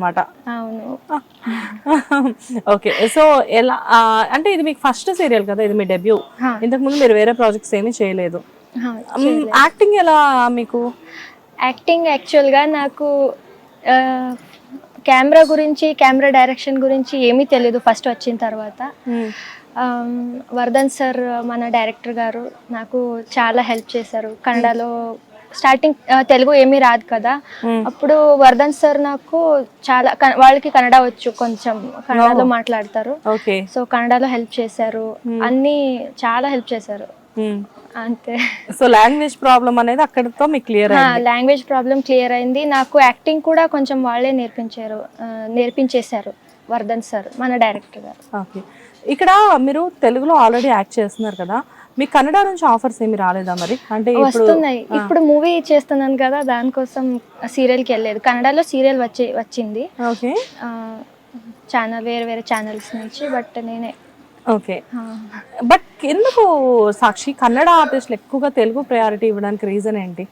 అనమాట అవును. Okay so ఎలా అంటే ఇది మీకు ఫస్ట్ సీరియల్ కదా ఇది మీ డెబ్యూ. హా, ఇంతకు ముందు మీరు వేరే ప్రాజెక్ట్స్ ఏమీ చేయలేదు. యాక్టింగ్ ఎలా మీకు? యాక్టింగ్ యాక్చువల్గా నాకు కెమెరా గురించి కెమెరా డైరెక్షన్ గురించి ఏమీ తెలియదు ఫస్ట్ వచ్చిన తర్వాత. వర్ధన్ సార్ మన డైరెక్టర్ గారు నాకు చాలా హెల్ప్ చేశారు. కన్నడలో స్టార్టింగ్ తెలుగు ఏమీ రాదు కదా. అప్పుడు వర్ధన్ సార్ నాకు చాలా వాళ్ళకి కన్నడ వచ్చు కొంచెం కన్నడలో మాట్లాడతారు. సో కన్నడలో హెల్ప్ చేశారు. అన్నీ చాలా హెల్ప్ చేశారు. అంతే. సో లాంగ్వేజ్ ప్రాబ్లం అనేది అక్కడితో మీకు క్లియర్ అయింది. లాంగ్వేజ్ ప్రాబ్లం క్లియర్ అయింది. నాకు యాక్టింగ్ కూడా కొంచెం వాళ్ళే నేర్పించారు నేర్పించేశారు వర్ధన్ సార్ మన డైరెక్టర్ గారు. ఓకే. ఇక్కడ మీరు తెలుగులో ఆల్రెడీ యాక్ట్ చేస్తున్నారు కదా. మీకు కన్నడ నుంచి ఆఫర్స్ ఏమి రాలేదా మరి? అంటే వస్తున్నాయి. ఇప్పుడు మూవీ చేస్తున్నాను కదా దానికోసం సీరియల్కి వెళ్ళలేదు. కన్నడలో సీరియల్ వచ్చి వచ్చింది. ఓకే. ఛానల్ వేరే వేరే ఛానల్స్ నుంచి బట్ నేనే. ఓకే. బట్ ఎందుకు సాక్షి? కన్నడ ఆర్టిస్టులు ఎక్కువగా తెలుగు ప్రయారిటీ ఇవ్వడానికి రీజన్ ఏంటి?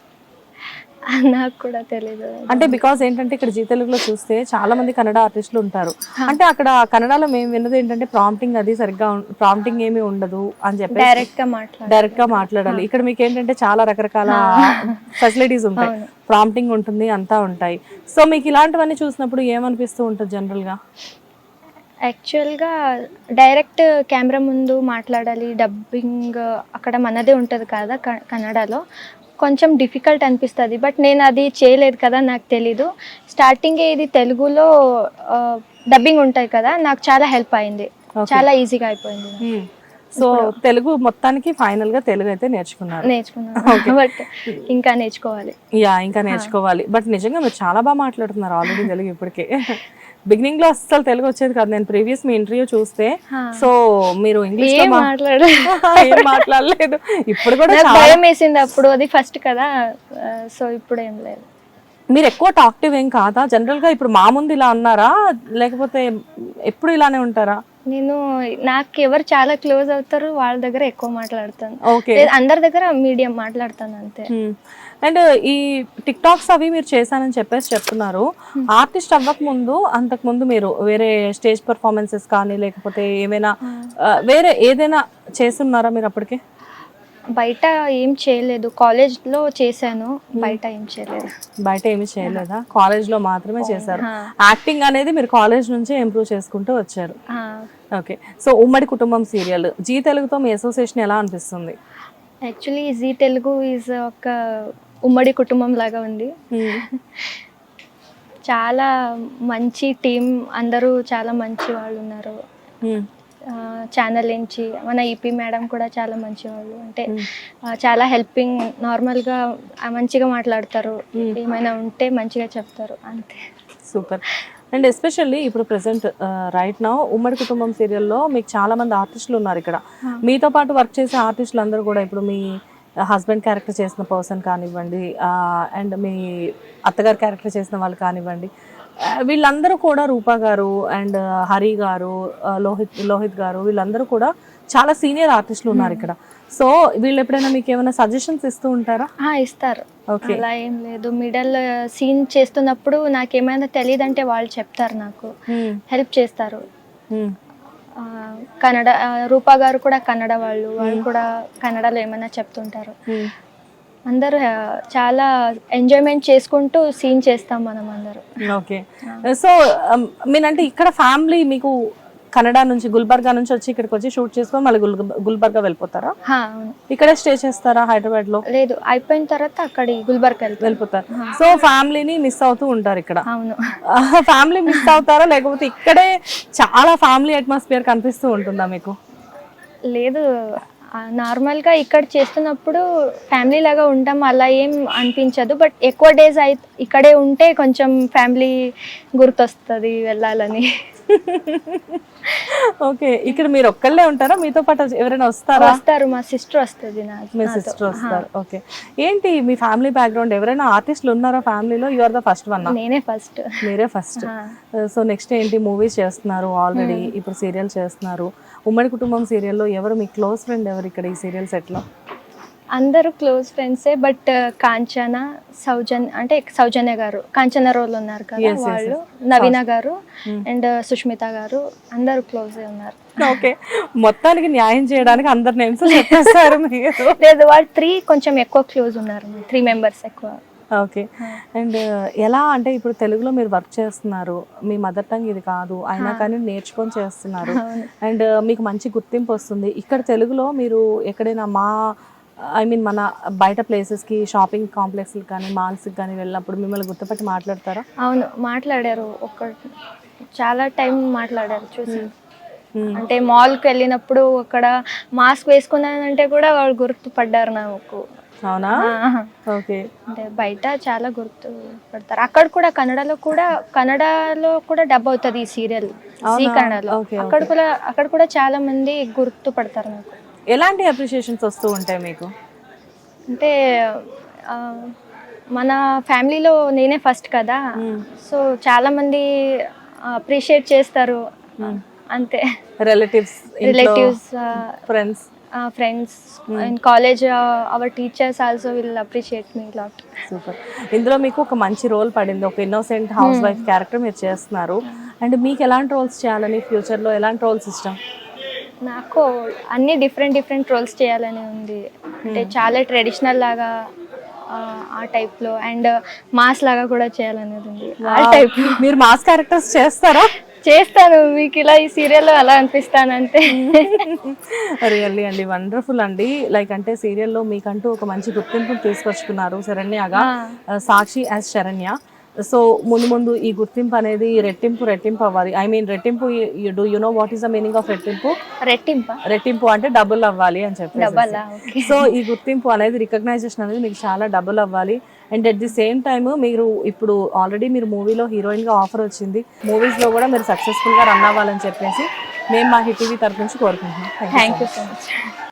నాకు కూడా తెలీదు. అంటే బికాస్ ఏంటంటే ఇక్కడ జీ తెలుగులో చూస్తే చాలా మంది కన్నడ ఆర్టిస్టులు ఉంటారు. అంటే అక్కడ కన్నడలో మేము విన్నది ఏంటంటే ప్రాంప్టింగ్ అది సరిగ్గా ప్రాంప్టింగ్ ఏమీ ఉండదు అని చెప్పి డైరెక్ట్గా మాట్లాడు డైరెక్ట్గా మాట్లాడాలి. ఇక్కడ మీకు ఏంటంటే చాలా రకరకాల ఫెసిలిటీస్ ఉంటాయి. ప్రాంప్టింగ్ ఉంటుంది అంతా ఉంటాయి. సో మీకు ఇలాంటివన్నీ చూసినప్పుడు ఏమనిపిస్తూ ఉంటుంది జనరల్గా యాక్చువల్గా డైరెక్ట్ కెమెరా ముందు మాట్లాడాలి డబ్బింగ్ అక్కడ మనదే ఉంటుంది కదా కన్నడలో. కొంచెం డిఫికల్ట్ అనిపిస్తుంది. బట్ నేను అది చేయలేదు కదా నాకు తెలీదు. స్టార్టింగే ఇది తెలుగులో డబ్బింగ్ ఉంటాయి కదా నాకు చాలా హెల్ప్ అయింది. చాలా ఈజీగా అయిపోయింది. సో తెలుగు మొత్తానికి ఫైనల్గా తెలుగు అయితే నేర్చుకున్నారు. నేర్చుకున్నాను. బట్ ఇంకా నేర్చుకోవాలి. యా ఇంకా నేర్చుకోవాలి. బట్ నిజంగా మీరు చాలా బాగా మాట్లాడుతున్నారు ఆల్రెడీ తెలుగు ఇప్పటికే. బిగినింగ్లో అస్సలు తెలుగు వచ్చేది కాదు. నేను ప్రీవియస్ మీ ఇంటర్వ్యూ చూస్తే. సో మీరు ఇంగ్లీష్లో మాట్లాడలేదు. ఇప్పుడు కూడా భయం వేసింది అప్పుడు అది ఫస్ట్ కదా. సో ఇప్పుడు ఏం లేదు. మీరు ఎక్కువ టాక్టివ్ ఏం కాదా? జనరల్గా ఇప్పుడు మా ముందు ఇలా ఉన్నారా? లేకపోతే ఎప్పుడు ఇలానే ఉంటారా? నేను నాకు ఎవరు చాలా క్లోజ్ అవుతారు వాళ్ళ దగ్గర ఎక్కువ మాట్లాడతాను. అందరి దగ్గర మీడియం మాట్లాడతాను అంతే. అండ్ ఈ టిక్ టాక్స్ అవి మీరు చేశానని చెప్పేసి చెప్తున్నారు. ఆర్టిస్ట్ అవ్వక ముందు అంతకు ముందు మీరు వేరే స్టేజ్ పర్ఫార్మెన్సెస్ కానీ లేకపోతే ఏమైనా వేరే ఏదైనా చేస్తున్నారా మీరు అప్పటికే? బయట ఏం చేయలేదు. కాలేజ్లో చేశాను. బయట ఏం చేయలేదు. బయట ఏమీ చేయలేదా? కాలేజ్లో మాత్రమే చేశారు. యాక్టింగ్ అనేది మీరు కాలేజ్ నుంచే ఇంప్రూవ్ చేసుకుంటూ వచ్చారు. ఓకే. సో ఉమ్మడి కుటుంబం సీరియల్. జీ తెలుగుతో మీ అసోసియేషన్ ఎలా అనిపిస్తుంది? యాక్చువల్లీ జీ తెలుగు ఈజ్ ఒక ఉమ్మడి కుటుంబం లాగా ఉంది. చాలా మంచి టీం అందరూ చాలా మంచి వాళ్ళు ఉన్నారు. ఛానల్ నుంచి మన ఈపీ మేడం కూడా చాలా మంచి వాళ్ళు. అంటే చాలా హెల్పింగ్ నార్మల్గా మంచిగా మాట్లాడతారు. ఏమైనా ఉంటే మంచిగా చెప్తారు. అంతే. సూపర్. అండ్ ఎస్పెషల్లీ ఇప్పుడు present right now Ummadi Kutumbam సీరియల్లో మీకు చాలా మంది ఆర్టిస్టులు ఉన్నారు ఇక్కడ. మీతో పాటు వర్క్ చేసే ఆర్టిస్టులు అందరూ కూడా ఇప్పుడు మీ హస్బెండ్ క్యారెక్టర్ చేసిన పర్సన్ కానివ్వండి అండ్ మీ అత్తగారు క్యారెక్టర్ చేసిన వాళ్ళు కానివ్వండి వీళ్ళందరూ కూడా రూపా గారు అండ్ హరి గారు లోహిత్ లోహిత్ గారు వీళ్ళందరూ కూడా చాలా సీనియర్ ఆర్టిస్టులు ఉన్నారు ఇక్కడ. సో వీళ్ళు ఎప్పుడైనా మీకు ఏమైనా సజెషన్స్ ఇస్తూ ఉంటారా? ఇస్తారు. ఓకే. అలా ఏం లేదు. మిడల్ సీన్ చేస్తున్నప్పుడు నాకు ఏమైనా తెలియదంటే వాళ్ళు చెప్తారు నాకు. హెల్ప్ చేస్తారు. ఆ, కన్నడ రూపా గారు కూడా కన్నడ వాళ్ళు. వాళ్ళు కూడా కన్నడలో ఏమైనా చెప్తుంటారు. అందరూ చాలా ఎంజాయ్మెంట్ చేసుకుంటూ సీన్ చేస్తాం మనం అందరూ. ఓకే. సో మీనంటే ఇక్కడ ఫ్యామిలీ మీకు కన్నడ నుంచి గుల్బర్గా నుంచి వచ్చి ఇక్కడికి వచ్చి షూట్ చేసుకొని మళ్ళీ గుల్ గుల్బర్గా వెళ్ళిపోతారా? ఇక్కడే స్టే చేస్తారా హైదరాబాద్లో లేదు అయిపోయిన తర్వాత అక్కడి గుల్బర్గ్ వెళ్ళిపోతారు. సో ఫ్యామిలీని మిస్ అవుతూ ఉంటారు ఇక్కడ. అవును. ఫ్యామిలీ మిస్ అవుతారా? లేకపోతే ఇక్కడే చాలా ఫ్యామిలీ అట్మాస్ఫియర్ కనిపిస్తూ ఉంటుందా మీకు? లేదు నార్మల్గా ఇక్కడ చేస్తున్నప్పుడు ఫ్యామిలీ లాగా ఉంటాం అలా ఏం అనిపించదు. బట్ ఎక్కువ డేస్ అయి ఇక్కడే ఉంటే కొంచెం ఫ్యామిలీ గుర్తొస్తుంది వెళ్ళాలని. ఓకే. ఇక్కడ మీరు ఒక్కళ్ళే ఉంటారా? మీతో పాటు ఎవరైనా వస్తారా? వస్తారు. మా సిస్టర్ వస్తుంది మీ సిస్టర్ వస్తారు. ఓకే. ఏంటి మీ ఫ్యామిలీ బ్యాక్గ్రౌండ్? ఎవరైనా ఆర్టిస్టులు ఉన్నారా ఫ్యామిలీలో? You are the first one నేనే ఫస్ట్. మీరే ఫస్ట్. సో నెక్స్ట్ ఏంటి? మూవీస్ చేస్తున్నారు ఆల్రెడీ ఇప్పుడు సీరియల్ చేస్తున్నారు. ఉమ్మడి కుటుంబం సీరియల్లో ఎవరు మీ క్లోజ్ ఫ్రెండ్ ఎవరు ఇక్కడ ఈ సీరియల్ సెట్లో అందరూ క్లోజ్ ఫ్రెండ్సే బట్ కాంచన సౌజన్ అంటే సౌజన్య గారు కాంచన రోల్ ఉన్నారు కదా వాళ్ళు. నవీన గారు Hmm. అండ్ సుష్మిత గారు అందరూ క్లోజ్ ఉన్నారు. ఓకే మొత్తానికి న్యాయం చేయడానికి అందరు నేమ్స్ చెప్పేస్తారు లేదు వాళ్ళు త్రీ కొంచెం ఎక్కువ క్లోజ్ ఉన్నారు త్రీ మెంబర్స్ ఎక్కువ. ఓకే. అండ్ ఎలా అంటే ఇప్పుడు తెలుగులో మీరు వర్క్ చేస్తున్నారు. మీ మదర్ టంగ్ ఇది కాదు. అయినా కానీ నేర్చుకొని చేస్తున్నారు. అండ్ మీకు మంచి గుర్తింపు వస్తుంది. ఇక్కడ తెలుగులో మీరు ఎక్కడైనా మా ఐ మీన్ మన బయట ప్లేసెస్కి షాపింగ్ కాంప్లెక్స్కి కానీ మాల్స్కి కానీ వెళ్ళినప్పుడు మిమ్మల్ని గుర్తుపట్టి మాట్లాడతారా? అవును. మాట్లాడారు. ఒక చాలా టైం మాట్లాడారు చూసి. అంటే మాల్కి వెళ్ళినప్పుడు అక్కడ మాస్క్ వేసుకున్నానంటే కూడా వాళ్ళు గుర్తుపడ్డారు నాకు. అవునా. ఓకే. అంటే బయట చాలా గుర్తు పడతారు. అక్కడ కూడా కన్నడలో కూడా కన్నడలో కూడా డబ్ అవుతుంది ఈ సీరియల్. సి? కన్నడలో అక్కడ కూడా అక్కడ కూడా చాలా మంది గుర్తుపడతారు నాకు. ఎలాంటి అప్రిషియేషన్స్ వస్తూ ఉంటాయి మీకు? అంటే మన ఫ్యామిలీలో నేనే ఫస్ట్ కదా. సో చాలా మంది అప్రిషియేట్ చేస్తారు. అంతే. Relatives relatives friends friends in college our teachers also will appreciate me lot super ఇందులో మీకు ఒక మంచి రోల్ పడింది. ఒక ఇన్నోసెంట్ హౌస్ వైఫ్ క్యారెక్టర్ మీరు చేస్తున్నారు. అండ్ మీకు ఎలాంటి రోల్స్ చేయాలని ఫ్యూచర్లో ఎలాంటి రోల్స్ ఇష్టం? నాకు అన్ని డిఫరెంట్ డిఫరెంట్ రోల్స్ చేయాలని ఉంది. అంటే చాలా ట్రెడిషనల్ లాగా ఆ, type లో. అండ్ మాస్ లాగా కూడా చేయాలనేది ఉంది. ఆ టైప్ మీరు మాస్ క్యారెక్టర్స్ చేస్తారా? చేస్తాను మీకు ఇలా ఈ సీరియల్లో అలా అనిపిస్తానంటే. రియల్లీ అండి వండర్ఫుల్ అండి. లైక్ అంటే సీరియల్లో మీకంటూ ఒక మంచి గుర్తింపు తీసుకొచ్చుకున్నారు. శరణ్యగా సాక్షి యాజ్ శరణ్య. సో ముందు ముందు ఈ గుర్తింపు అనేది రెట్టింపు రెట్టింపు అవ్వాలి. ఐ మీన్ రెట్టింపు do you know what is the meaning of రెట్టింపు? రెట్టింప? రెట్టింపు అంటే డబుల్ అవ్వాలి అని చెప్పి సో ఈ గుర్తింపు అనేది రికగ్నైజేషన్ అనేది మీకు చాలా డబుల్ అవ్వాలి. And at the same time మీరు ఇప్పుడు ఆల్రెడీ మీరు మూవీలో హీరోయిన్గా ఆఫర్ వచ్చింది. మూవీస్లో కూడా మీరు సక్సెస్ఫుల్గా రన్ అవ్వాలని చెప్పేసి మేము మా హిట్ టీవీ తరఫు నుంచి కోరుకుంటున్నాం. Thank. You so much